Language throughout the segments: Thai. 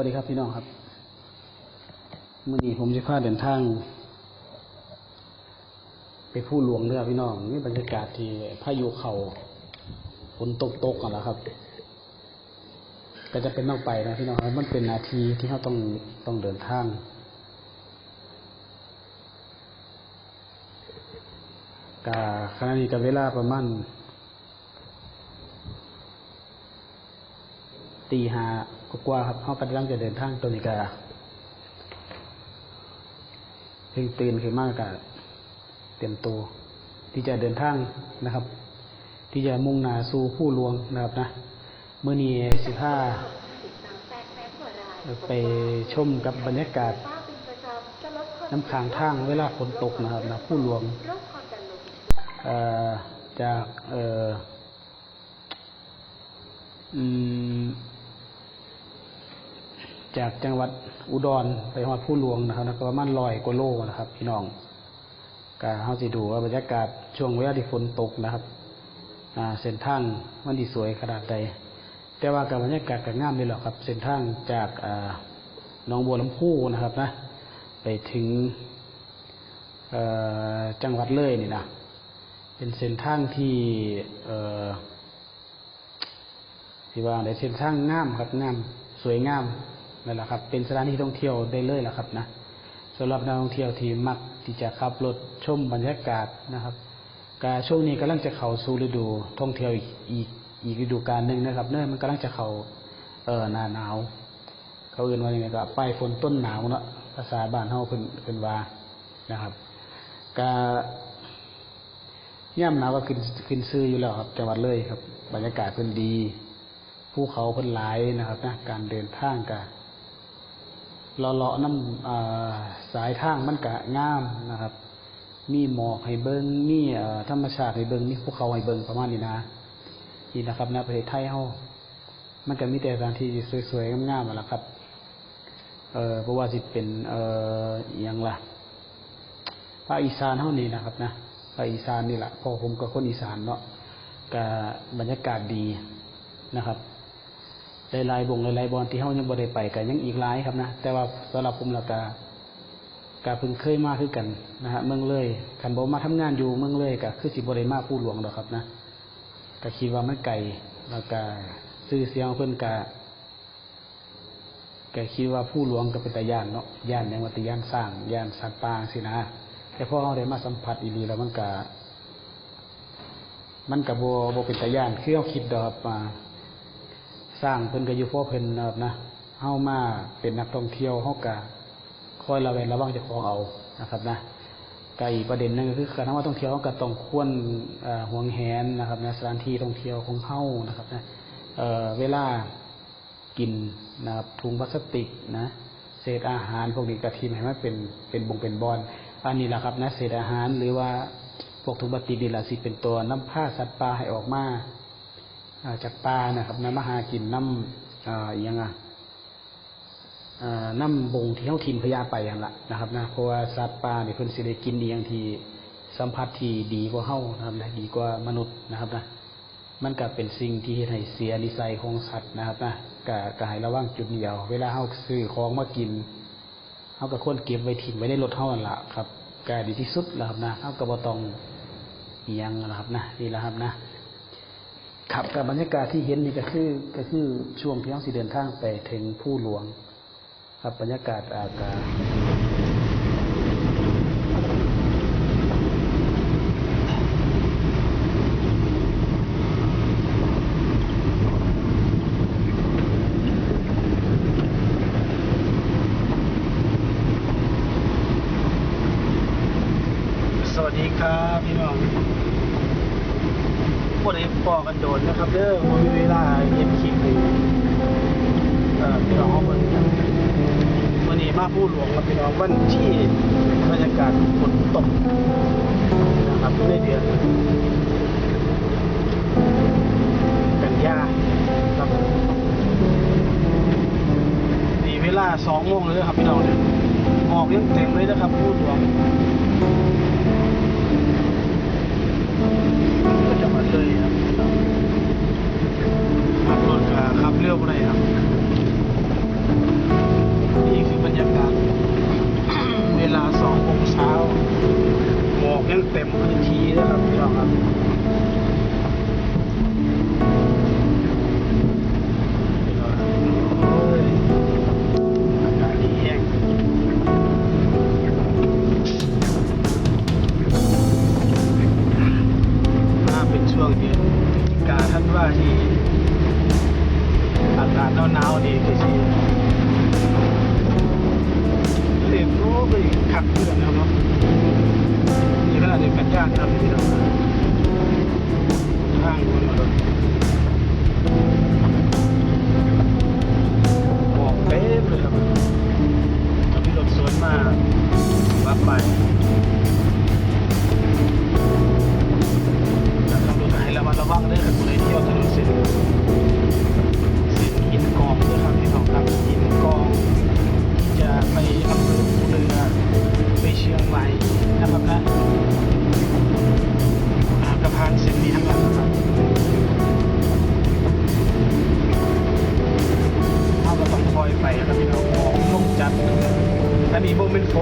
วัสดีครับพี่น้องครับเมื่อนี้ผมจะพาเดินทาง ไปผู้หลวงเรือพี่น้องนี่บรรยากาศที่พายุเขาฝนตกตกกันแล้วครับ ก็จะเป็นต้องไปนะพี่น้องมันเป็นนาทีที่เขาต้องต้องเดินทางกาขณะนี้กับเวลาประมาณตีห้า กว่าครับเขากำลังจะเดินทางตัวนี้กาเพิ่งตื่นขึ้นมากกะเตรียมตัวที่จะเดินทางนะครับ ที่จะมุ่งหน้าสู่ผู้ลวงนะครับนะเมื่อนี้สิบ้าไปชมกับบรรยากาศ น้ำค้างทางเวลาฝนตกนะครับนะผู้ลวงจากเอ่ออืม จากจังหวัดอุดรไปฮอดผู้หลวงนะครับนะก็ประมาณร้อยกว่าโลนะครับ พี่น้องก็เฮาสิดูว่าบรรยากาศช่วงเวลาที่ฝนตกนะครับอ่าเส้นทางมันดีสวยขนาดใด แต่ว่ากับบรรยากาศก็งามเลยหรอกครับ เส้นทางจากอ่าหนองบัวลำพูนะครับนะ ไปถึงเอ่อจังหวัดเลยนี่นะ เป็นเส้นทางที่เอ่อที่ว่าในเส้นทางงามครับงามสวยงาม นั่นแหละครับ เป็นสถานที่ท่องเที่ยวได้เลยล่ะครับนะสำหรับนักท่องเที่ยวที่มักที่จะขับรถชมบรรยากาศนะครับกาช่วงนี้กำลังจะเข้าสู่ฤดูท่องเที่ยวอีกอีกฤดูกาลหนึ่งนะครับเนื่องมันกำลังจะเข้าเออหน้าหนาว เขาเอื่นว่าอย่างไรก็ปลายฝนต้นหนาวเนาะภาษาบ้านเฮาเพิ่นเพิ่นว่านะครับกาย่ำหนาวก็ขึ้นขึ้นซื้ออยู่แล้วครับจังหวัดเลยครับ บรรยากาศเพิ่นดีภูเขาเพิ่นหลายนะครับนะการเดินทางกะ เลาะๆน้ำสายทางมันกะงามนะครับ มีหมอกให้เบิงมีเอ่อธรรมชาติให้เบิงมีภูเขาให้เบิงประมาณนี้นะนี่นะครับในประเทศไทยเฮามันก็มีแต่สถานที่สวยๆงามๆนั่นแหละครับ เอ่อเพราะว่าสิเป็นเอ่ออหยังล่ะภาคอีสานเท่านี้นะครับนะภาคอีสานนี่แหละพอผมก็คนอีสานเนาะกับบรรยากาศดีนะครับ หลายๆบงหลายๆบอลที่เฮายังบ่ได้ไปกันยังอีกหลายครับนะแต่ว่าสำหรับผมและกากาเพิ่งเคยมาคือกันนะฮะเมืองเลยคันบ่มาทำงานอยู่เมืองเลยก็คือสิบ่ได้มาผู้หลวงดอกครับนะก็คิดว่ามันไกลแล้วก็ชื่อเสียงเพิ่อนก็ก็คิดว่าผู้หลวงก็เป็นตายานเนาะยานอย่างว่าแตยานสร้างยานสัตว์ป่าสินะแต่พอเราได้มาสัมผัสอีหลีแล้วมันก็มันก็บ่บ่เป็นตายานคือเฮาคิดดอกมา สร้างเพิ่นก็อยู่พราเพิ่นนะครับนะเฮามาเป็นนักท่องเที่ยวเฮาก็คอยระแวดระวังจ้าของเอานะครับนะก็อีกประเด็นหนึงก็คือการท่องเที่ยวเฮาก็ต้องควรห่วงแหนนะครับนะสถานที่ท่องเที่ยวของเฮานะครับนะเออเวลากินนะครับถุงพลาสติกนะเศษอาหารพวกนี้กระทิมให้มันเป็นเป็นบงเป็นบอลอันนี้แหละครับนะเศษอาหารหรือว่าพวกถุงพลาสติกนี่แหละสิเป็นตัวน้ำผ้าสัตว์ป่าให้ออกมา จากป่านะครับน้ำมาหากินน้ำอ่าอหยังอะน้ำบงที่เขาทิมพยาไปอย่างละนะครับนะเพราะว่าสัตว์ป่าเนี่ยเพิ่นสิได้กินอย่างที่สัมผัสที่ดีกว่าเฮานะครับนะดีกว่ามนุษย์นะครับนะมันก็เป็นสิ่งที่เฮ็ดให้เสียนิสัยของสัตว์นะครับนะก็ก็ให้ระวังจุดเดียว เวลาเฮาซื้อของมากินเฮาก็ควรเก็บไว้ทิ้งไว้ในรถเฮานั่นล่ะครับก็ดีที่สุดแล้วครับนะเฮาก็บ่ต้องเอียงนะครับนะนี่แหละครับนะ ครับกับบรรยากาศที่เห็นนี่ก็คือก็คือช่วงที่เฮาสิเดินทางไปถึงผู้หลวง ครับบรรยากาศอากาศสวัสดีครับพี่น้อง พวกนี้ปอกันโดนนะครับเด้อมีเวลาเย็นคลิปเอ่อพี่น้องเขาเบิ่งกันวันนี้มาพูดหลวงกับพี่น้องวันที่บรรยากาศฝนตกนะครับในเดือนกันยาครับนี่เวลาสองโมงเลยครับพี่น้องเนี่ยหมอกยังเต็มเลยนะครับพูดหลวง เรืออะไรครับ นี่คือบรรยากาศ เวลาสองโมงเช้าหมอกยังเต็มพื้นที่นะครับพี่น้องครับ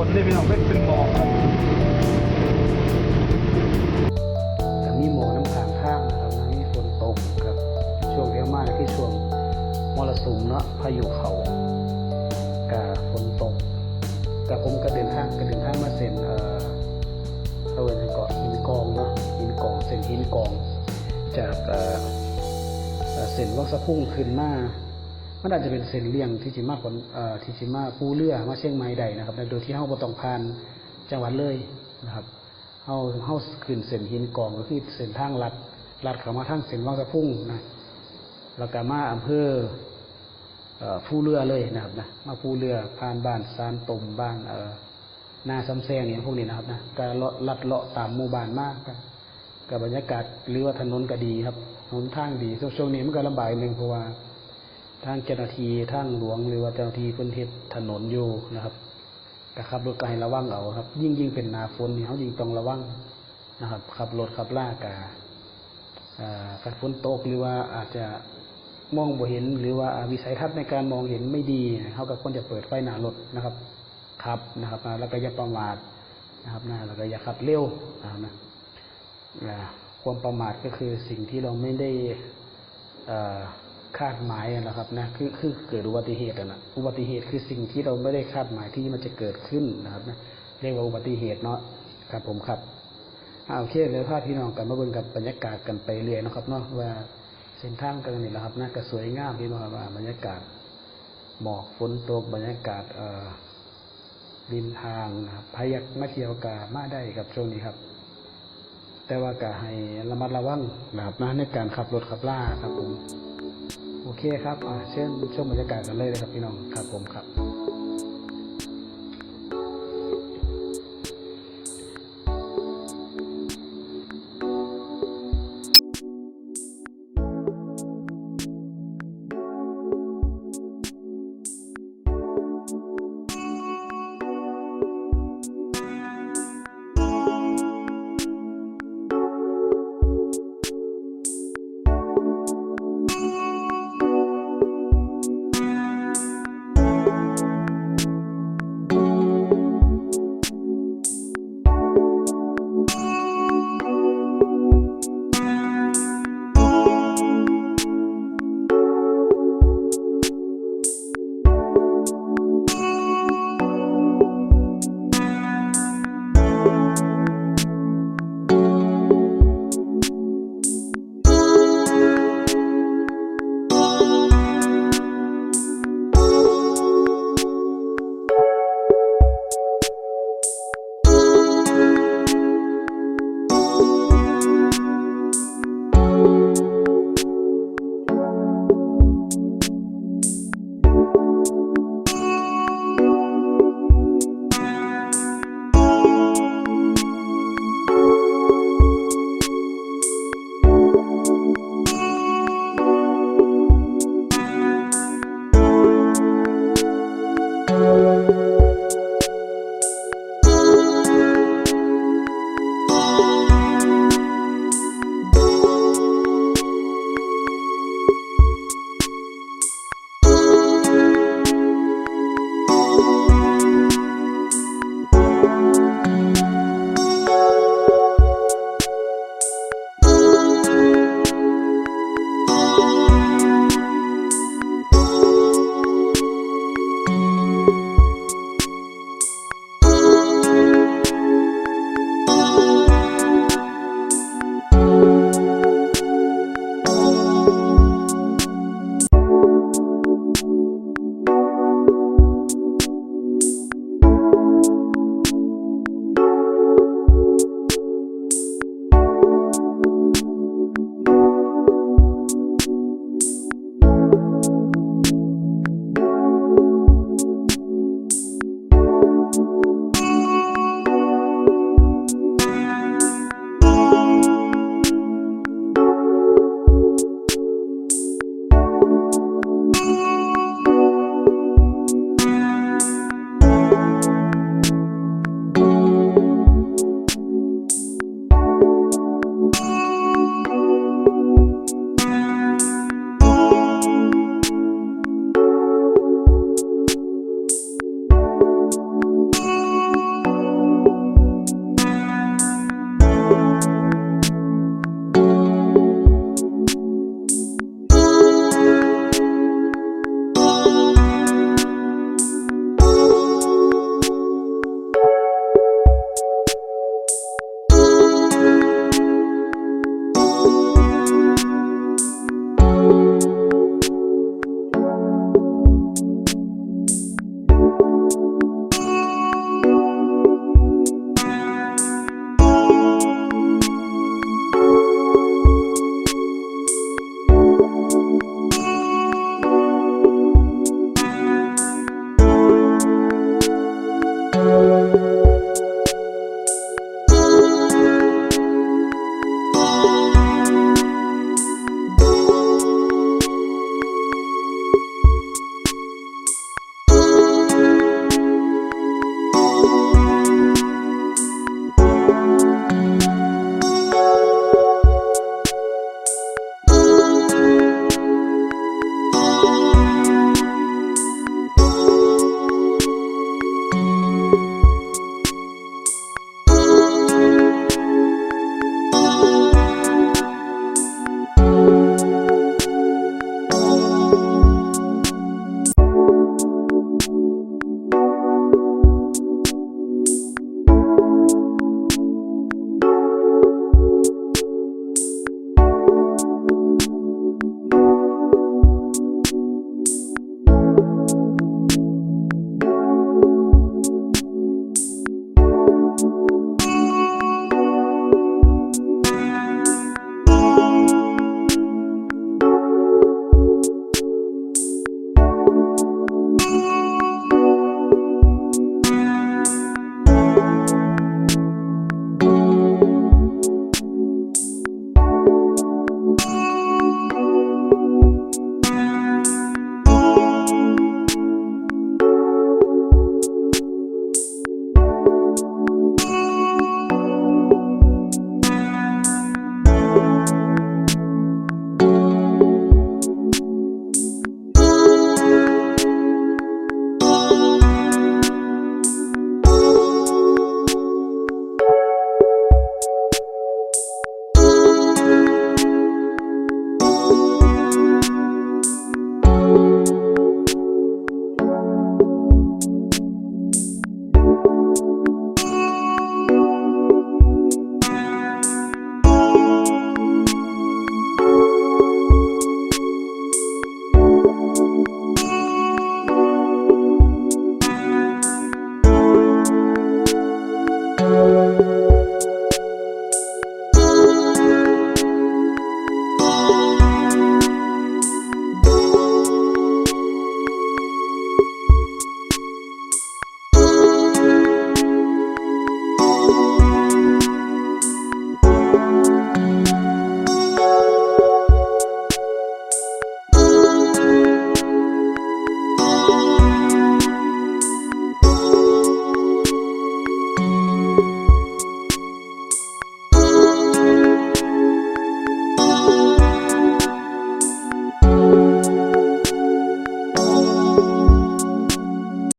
นี้โบเป็นฝนเลยพี่น้องเป็นเป็นหมอกครับแต่มีหมอกน้ำค้างข้างนะครับนะมีฝนตกครับ ช่วงเดียวมากที่ช่วงมรสุมเนาะพายุเขากับฝนตกกับผมก็เดินทางก็เดินทางมาเส้นเอ่อเขาเรียกว่าเกาะหินกองเนาะหินกองเส้นหินกอง จากเอ่อเอ่อเส้นวังสะพุ่งขึ้นมา มันอาจจะเป็นเส้นเลี่ยงที่จิมาผลเอ่อที่จิมาปูเรือมาเชียงใหม่ใดนะครับโดยที่เฮาบ่ต้องผ่านจังหวัดเลยนะครับเฮาเฮาขึ้นเส้นหินกองก็คือเส้นทางลัดลัดเข้ามาทางเส้นวังสะพุ่งนะแล้วก็มาอำเภอผู้เรือเลยนะครับนะมาผู้เรือผ่านบ้านซานตมบ้านเอ่อนาซ้ำแซงอย่างพวกนี้นะครับนะก็ลาะลัดเลาะตามหมู่บ้านมากกับบรรยากาศหรือว่าถนนก็ดีครับถนนทางดีช่วงช่วงนี้มันก็ลำบากหนึ่งเพราะว่า ทางเจ้าหน้าที่ทางหลวงหรือว่าเจ้าหน้าที่เพื้นที่ถนนอยู่นะครับก็ขับรถก็ให้ระวังเอาครับ ยิ่งยิ่งเป็นหนาฝนนี่เขายิ่งต้องระวังนะครับขับรถขับล่ากาอาขัดฝนตกหรือว่าอาจจะมองบ่เห็น หรือว่าวิสัยทัศน์ในการมองเห็นไม่ดีเขาก็ควรจะเปิดไฟหน้ารถนะครับขับนะครับแล้วก็อย่าประมาทนะครับนะแล้วก็อย่าขับเร็วนะครับนะความประมาทก็คือสิ่งที่เราไม่ได้อ่อ คาดหมายนะครับนะคือคือเกิดอุบัติเหตุอะนะอุบัติเหตุคือสิ่งที่เราไม่ได้คาดหมายที่มันจะเกิดขึ้นนะครับนะเรียกว่าอุบัติเหตุเนาะครับผมครับเอาโอเคเลยพาพี่น้องกันมาเบิ่งกับบรรยากาศกันไปเรื่อยนะครับเนาะว่าเส้นทางกันนี่แหละครับนะก็สวยงามพี่น้องครับบรรยากาศหมอกฝนตกบรรยากาศเอ่อดินทางนะครับพายักมาเที่ยวกามาได้ครับช่วงนี้ครับแต่ว่ากาให้ระมัดระวังนะครับนะในการขับรถขับล่าครับผม โอเคครับอ่าเชิญชมบรรยากาศกันเลยนะครับพี่น้องครับผมครับ